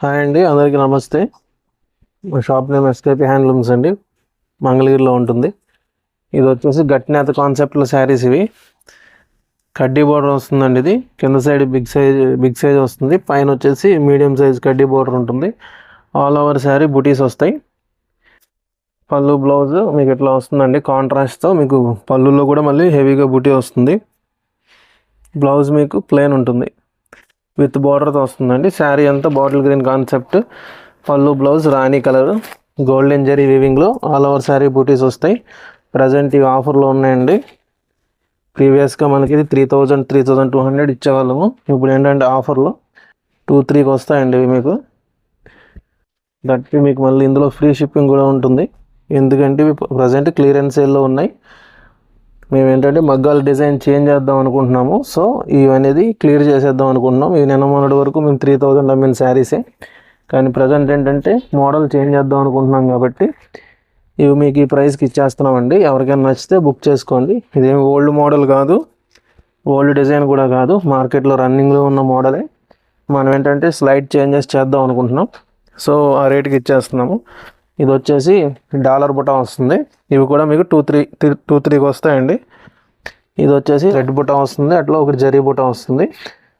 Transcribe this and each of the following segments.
Hi అండి అందరికీ నమస్తే. మా షాప్ నేమ్ ఎస్కేపీ హ్యాండ్లూమ్స్ అండి. మంగళగిరిలో ఉంటుంది. ఇది వచ్చేసి గట్టినేత కాన్సెప్ట్లో శారీస్ ఇవి. కడ్డీ బోర్డర్ వస్తుందండి ఇది. కింద side big size big size వస్తుంది. పైన వచ్చేసి మీడియం సైజ్ కడ్డీ బోర్డర్ ఉంటుంది. ఆల్ ఓవర్ శారీ బుటీస్ వస్తాయి. పళ్ళు బ్లౌజ్ మీకు ఇట్లా వస్తుందండి? కాంట్రాస్ట్తో మీకు పళ్ళులో కూడా మళ్ళీ హెవీగా బుటీ వస్తుంది. బ్లౌజ్ మీకు ప్లెయిన్ ఉంటుంది. విత్ బార్డర్తో వస్తుందండి. శారీ అంతా బాటిల్ గ్రీన్ కాన్సెప్ట్. పళ్ళు బ్లౌజ్ రాణి కలర్. గోల్డెన్ జరీ వీవింగ్లో ఆల్ ఓవర్ శారీ బూటీస్ వస్తాయి. ప్రజెంట్ ఇవి ఆఫర్లో ఉన్నాయండి. ప్రీవియస్గా మనకి ఇది three thousand three thousand two hundred ఇచ్చేవాళ్ళము. ఇప్పుడు ఏంటంటే ఆఫర్లో టూ త్రీకి వస్తాయండి ఇవి మీకు. దట్ మీకు మళ్ళీ ఇందులో ఫ్రీ షిప్పింగ్ కూడా ఉంటుంది. ఎందుకంటే ఇవి ప్రజెంట్ క్లియరెన్స్ సేల్లో ఉన్నాయి. మేము ఏంటంటే మగ్గాల డిజైన్ చేంజ్ చేద్దాం అనుకుంటున్నాము. సో ఇవి అనేది క్లియర్ చేసేద్దాం అనుకుంటున్నాం. ఇవి నిన్న మొన్నటి వరకు మేము త్రీ థౌజండ్ అమ్మిన శారీసే కానీ ప్రజెంట్ ఏంటంటే మోడల్ చేంజ్ చేద్దాం అనుకుంటున్నాం కాబట్టి ఇవి మీకు ఈ ప్రైస్కి ఇచ్చేస్తున్నామండి. ఎవరికైనా నచ్చితే బుక్ చేసుకోండి. ఇదేమి ఓల్డ్ మోడల్ కాదు. ఓల్డ్ డిజైన్ కూడా కాదు. మార్కెట్లో రన్నింగ్లో ఉన్న మోడలే మనం ఏంటంటే స్లైడ్ చేంజెస్ చేద్దాం అనుకుంటున్నాం. సో ఆ రేట్కి ఇచ్చేస్తున్నాము. ఇది వచ్చేసి డాలర్ బుటం వస్తుంది. ఇవి కూడా మీకు టూ త్రీ టూ త్రీకి వస్తాయండి. ఇది వచ్చేసి రెడ్ బుటం వస్తుంది అట్లా ఒకటి జరీ బుటం వస్తుంది.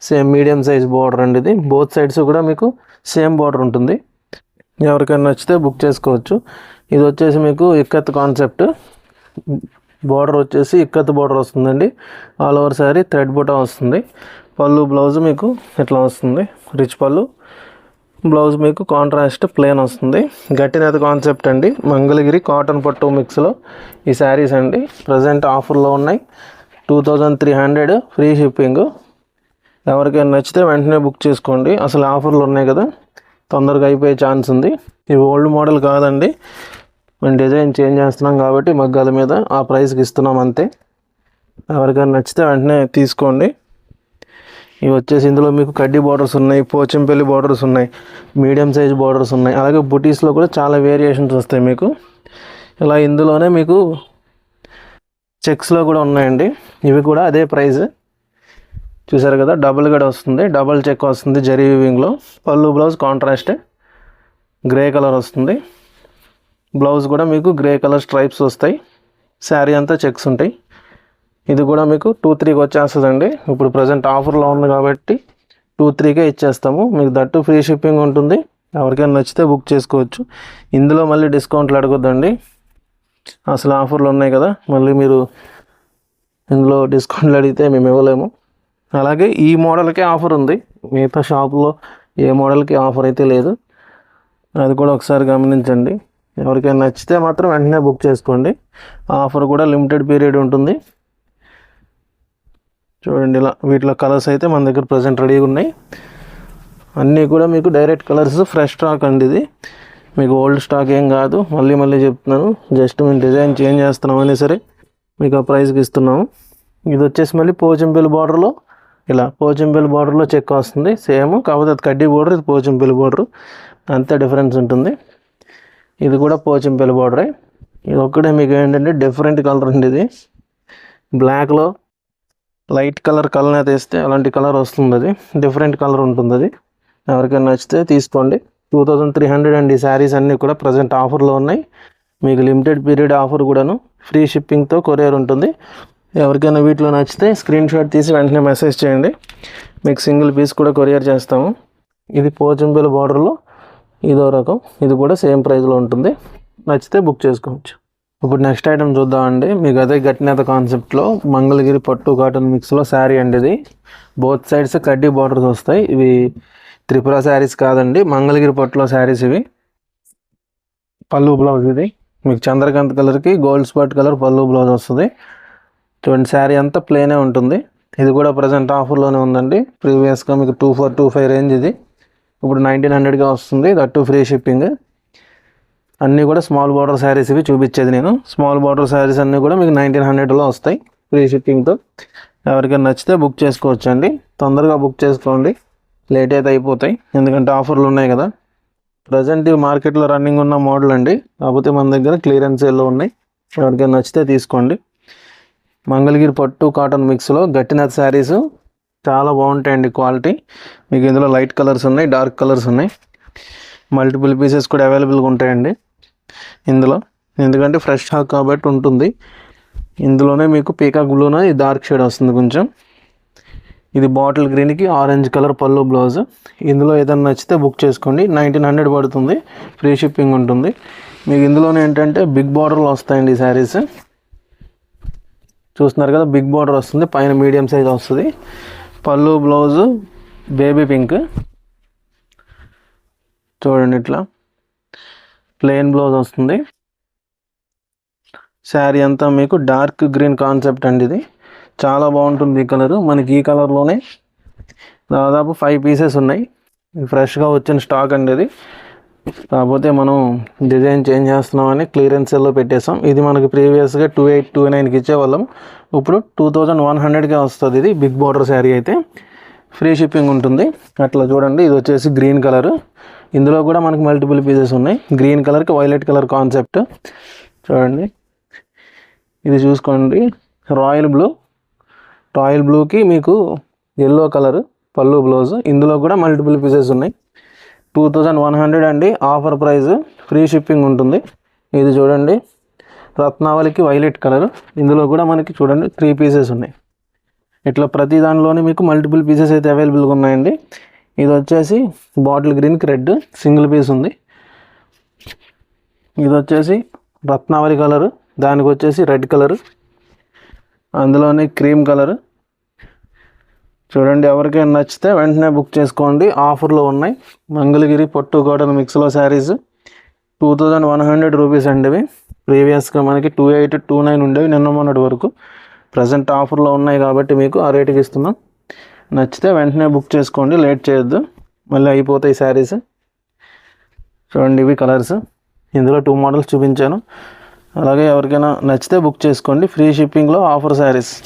సేమ్ మీడియం సైజ్ బార్డర్ అండి ఇది. బోత్ సైడ్స్ కూడా మీకు సేమ్ బార్డర్ ఉంటుంది. ఎవరికైనా నచ్చితే బుక్ చేసుకోవచ్చు. ఇది వచ్చేసి మీకు ఇక్కత్ కాన్సెప్ట్. బార్డర్ వచ్చేసి ఇక్కత్ బార్డర్ వస్తుందండి. ఆల్ ఓవర్ శారీ థ్రెడ్ బుటం వస్తుంది. పళ్ళు బ్లౌజ్ మీకు ఇట్లా వస్తుంది. రిచ్ పళ్ళు. బ్లౌజ్ మీకు కాంట్రాస్ట్ ప్లేన్ వస్తుంది. గట్టినేత కాన్సెప్ట్ అండి. మంగళగిరి కాటన్ పట్టు మిక్స్లో ఈ శారీస్ అండి. ప్రజెంట్ ఆఫర్లో ఉన్నాయి. Two thousand three hundred free shipping. ఎవరికైనా నచ్చితే వెంటనే బుక్ చేసుకోండి. అసలు ఆఫర్లు ఉన్నాయి కదా. తొందరగా అయిపోయే ఛాన్స్ ఉంది. ఇవి ఓల్డ్ మోడల్ కాదండి. మేము డిజైన్ చేంజ్ చేస్తున్నాం కాబట్టి మగ్గాల మీద ఆ ప్రైస్కి ఇస్తున్నాం అంతే. ఎవరికైనా నచ్చితే వెంటనే తీసుకోండి. ఇవి వచ్చేసి ఇందులో మీకు కడ్డీ బార్డర్స్ ఉన్నాయి పోచంపల్లి బార్డర్స్ ఉన్నాయి మీడియం సైజ్ బార్డర్స్ ఉన్నాయి. అలాగే బుటీస్లో కూడా చాలా వేరియేషన్స్ వస్తాయి మీకు. ఇలా ఇందులోనే మీకు చెక్స్లో కూడా ఉన్నాయండి. ఇవి కూడా అదే ప్రైస్ చూసారు కదా డబుల్ గడ వస్తుంది డబుల్ చెక్ వస్తుంది జరీ వివింగ్లో పళ్ళు బ్లౌజ్ కాంట్రాస్ట్ గ్రే కలర్ వస్తుంది. బ్లౌజ్ కూడా మీకు గ్రే కలర్ స్ట్రైప్స్ వస్తాయి. శారీ అంతా చెక్స్ ఉంటాయి. ఇది కూడా మీకు టూ త్రీకి వచ్చేస్తుందండి ఇప్పుడు ప్రజెంట్ ఆఫర్లో ఉంది కాబట్టి టూ త్రీకే ఇచ్చేస్తాము. మీకు దట్టు ఫ్రీ షిప్పింగ్ ఉంటుంది. ఎవరికైనా నచ్చితే బుక్ చేసుకోవచ్చు. ఇందులో మళ్ళీ డిస్కౌంట్లు అడగొద్దండి. అసలు ఆఫర్లు ఉన్నాయి కదా. మళ్ళీ మీరు ఇందులో డిస్కౌంట్లు అడిగితే మేము ఇవ్వలేము. అలాగే ఈ మోడల్కే ఆఫర్ ఉంది. మిగతా షాప్లో ఏ మోడల్కి ఆఫర్ అయితే లేదు. అది కూడా ఒకసారి గమనించండి. ఎవరికైనా నచ్చితే మాత్రం వెంటనే బుక్ చేసుకోండి. ఆఫర్ కూడా లిమిటెడ్ పీరియడ్ ఉంటుంది. చూడండి ఇలా వీటిలో కలర్స్ అయితే మన దగ్గర ప్రజెంట్ రెడీగా ఉన్నాయి. అన్నీ కూడా మీకు డైరెక్ట్ కలర్స్ ఫ్రెష్ స్టాక్ అండి ఇది. మీకు ఓల్డ్ స్టాక్ ఏం కాదు. మళ్ళీ మళ్ళీ చెప్తున్నాను జస్ట్ మేము డిజైన్ చేంజ్ చేస్తున్నామని సరే మీకు ఆ ప్రైస్కి ఇస్తున్నాము. ఇది వచ్చేసి మళ్ళీ పోచంపల్లి బార్డర్లో ఇలా పోచంపల్లి బార్డర్లో చెక్ వస్తుంది. సేమ్ కాకపోతే అది కడ్డీ బార్డర్ ఇది పోచంపల్లి బార్డర్ అంతే డిఫరెన్స్ ఉంటుంది. ఇది కూడా పోచంపల్లి బార్డరే ఇది ఒక్కటే మీకు ఏంటంటే డిఫరెంట్ కలర్ అండి ఇది. బ్లాక్లో లైట్ కలర్ కలర్ తీస్తే అలాంటి కలర్ వస్తుంది అది డిఫరెంట్ కలర్ ఉంటుంది అది ఎవరికైనా నచ్చితే తీసుకోండి. టూ థౌజండ్ త్రీ హండ్రెడ్ అండి. శారీస్ అన్నీ కూడా ప్రజెంట్ ఆఫర్లో ఉన్నాయి. మీకు లిమిటెడ్ పీరియడ్ ఆఫర్ కూడాను. ఫ్రీ షిప్పింగ్తో కొరియర్ ఉంటుంది. ఎవరికైనా వీటిలో నచ్చితే స్క్రీన్ షాట్ తీసి వెంటనే మెసేజ్ చేయండి. మీకు సింగిల్ పీస్ కూడా కొరియర్ చేస్తాము. ఇది పోచంపల్లి బార్డర్లో ఇదో రకం. ఇది కూడా సేమ్ ప్రైస్లో ఉంటుంది. నచ్చితే బుక్ చేసుకోవచ్చు. ఇప్పుడు నెక్స్ట్ ఐటమ్ చూద్దామండి. మీకు అదే గట్టినేత కాన్సెప్ట్లో మంగళగిరి పట్టు కాటన్ మిక్స్లో శారీ అండి ఇది. బోత్ సైడ్స్ కడ్డీ బార్డర్స్ వస్తాయి. ఇవి త్రిపుర శారీస్ కాదండి. మంగళగిరి పట్టులో శారీస్ ఇవి. పళ్ళు బ్లౌజ్ ఇది. మీకు చంద్రకాంత్ కలర్కి గోల్డ్ స్పాట్ కలర్ పళ్ళు బ్లౌజ్ వస్తుంది. చూడండి శారీ అంతా ప్లేనే ఉంటుంది. ఇది కూడా ప్రజెంట్ ఆఫర్లోనే ఉందండి. ప్రీవియస్గా మీకు two four two five range ఇది. ఇప్పుడు నైన్టీన్ హండ్రెడ్గా వస్తుంది. దట్ ఫ్రీ షిప్పింగ్ అన్నీ కూడా స్మాల్ బార్డర్ శారీస్ ఇవి చూపించేది నేను. స్మాల్ బార్డర్ శారీస్ అన్నీ కూడా మీకు నైన్టీన్ హండ్రెడ్లో వస్తాయి ఫ్రీ షిప్పింగ్తో ఎవరికైనా నచ్చితే బుక్ చేసుకోవచ్చు అండి తొందరగా బుక్ చేసుకోండి. లేట్ అయితే అయిపోతాయి. ఎందుకంటే ఆఫర్లు ఉన్నాయి కదా. ప్రజెంట్ ఇవి మార్కెట్లో రన్నింగ్ ఉన్న మోడల్ అండి. కాకపోతే మన దగ్గర క్లియరెన్స్ సేల్లో ఉన్నాయి. ఎవరికైనా నచ్చితే తీసుకోండి. మంగళగిరి పట్టు కాటన్ మిక్స్లో గట్టినత్ శారీస్ చాలా బాగుంటాయండి క్వాలిటీ మీకు ఇందులో లైట్ కలర్స్ ఉన్నాయి డార్క్ కలర్స్ ఉన్నాయి. మల్టిపుల్ పీసెస్ కూడా అవైలబుల్గా ఉంటాయండి. ఇందులో. ఎందుకంటే ఫ్రెష్ హాక్ కాబట్టి ఉంటుంది. ఇందులోనే మీకు పీకాక్ బ్లూన ఈ డార్క్ షేడ్ వస్తుంది కొంచెం. ఇది బాటిల్ గ్రీన్కి ఆరెంజ్ కలర్ పళ్ళు బ్లౌజ్ ఇందులో ఏదైనా నచ్చితే బుక్ చేసుకోండి. నైన్టీన్ హండ్రెడ్ పడుతుంది. ఫ్రీ షిప్పింగ్ ఉంటుంది. మీకు ఇందులోనే ఏంటంటే బిగ్ బార్డర్లు వస్తాయండి ఈ శారీస్ చూస్తున్నారు కదా బిగ్ బార్డర్ వస్తుంది. పైన మీడియం సైజ్ వస్తుంది. పళ్ళు బ్లౌజు బేబీ పింక్ చూడండి ఇట్లా. ప్లెయిన్ బ్లౌజ్ వస్తుంది. శారీ అంతా మీకు డార్క్ గ్రీన్ కాన్సెప్ట్ అండి ఇది. చాలా బాగుంటుంది ఈ కలర్ మనకి ఈ కలర్లోనే దాదాపు ఫైవ్ పీసెస్ ఉన్నాయి. ఫ్రెష్గా వచ్చిన స్టాక్ అండి ఇది. కాకపోతే మనం డిజైన్ చేంజ్ చేస్తున్నామని క్లియరెన్స్ సెల్లో పెట్టేసాం ఇది మనకి ప్రీవియస్గా టూ ఎయిట్ టూ నైన్కి ఇచ్చేవాళ్ళం. ఇప్పుడు టూ థౌజండ్ వన్ హండ్రెడ్కే వస్తుంది ఇది. బిగ్ బార్డర్ శారీ అయితే. ఫ్రీ షిప్పింగ్ ఉంటుంది. అట్లా చూడండి. ఇది వచ్చేసి గ్రీన్ కలర్ ఇందులో కూడా మనకు మల్టిపుల్ పీసెస్ ఉన్నాయి. గ్రీన్ కలర్కి వైలెట్ కలర్ కాన్సెప్ట్ చూడండి. ఇది చూసుకోండి. రాయల్ బ్లూ రాయల్ బ్లూకి మీకు ఎల్లో కలర్ పళ్ళు బ్లౌజ్ ఇందులో కూడా మల్టిపుల్ పీసెస్ ఉన్నాయి. టూ థౌజండ్ వన్ హండ్రెడ్ అండి. ఆఫర్ ప్రైస్ ఫ్రీ షిప్పింగ్ ఉంటుంది. ఇది చూడండి. రత్నావళికి వైలెట్ కలర్ ఇందులో కూడా మనకి చూడండి త్రీ పీసెస్ ఉన్నాయి. ఇట్లా ప్రతి దానిలోనే మీకు మల్టిపుల్ పీసెస్ అయితే అవైలబుల్గా ఉన్నాయండి. ఇది వచ్చేసి బాటిల్ గ్రీన్కి రెడ్ సింగిల్ పీస్ ఉంది. ఇది వచ్చేసి రత్నావళి కలర్ దానికి వచ్చేసి రెడ్ కలర్ అందులోనే క్రీమ్ కలర్. చూడండి ఎవరికైనా నచ్చితే వెంటనే బుక్ చేసుకోండి. ఆఫర్లో ఉన్నాయి. మంగళగిరి పట్టు cotton మిక్స్లో sarees two thousand one hundred rupees అండి ఇవి. ప్రీవియస్గా మనకి టూ ఎయిట్ టూ నైన్ ఉండేవి నిన్న మొన్నటి వరకు. ప్రజెంట్ ఆఫర్లో ఉన్నాయి కాబట్టి మీకు ఆ రేటుకి ఇస్తున్నాం. నచ్చితే వెంటనే బుక్ చేసుకోండి. లేట్ చేయొద్దు. మళ్ళీ అయిపోతాయి శారీస్. చూడండి ఇవి కలర్స్. ఇందులో టూ మోడల్స్ చూపించాను. అలాగే ఎవరికైనా నచ్చితే బుక్ చేసుకోండి. ఫ్రీ షిప్పింగ్లో ఆఫర్ శారీస్.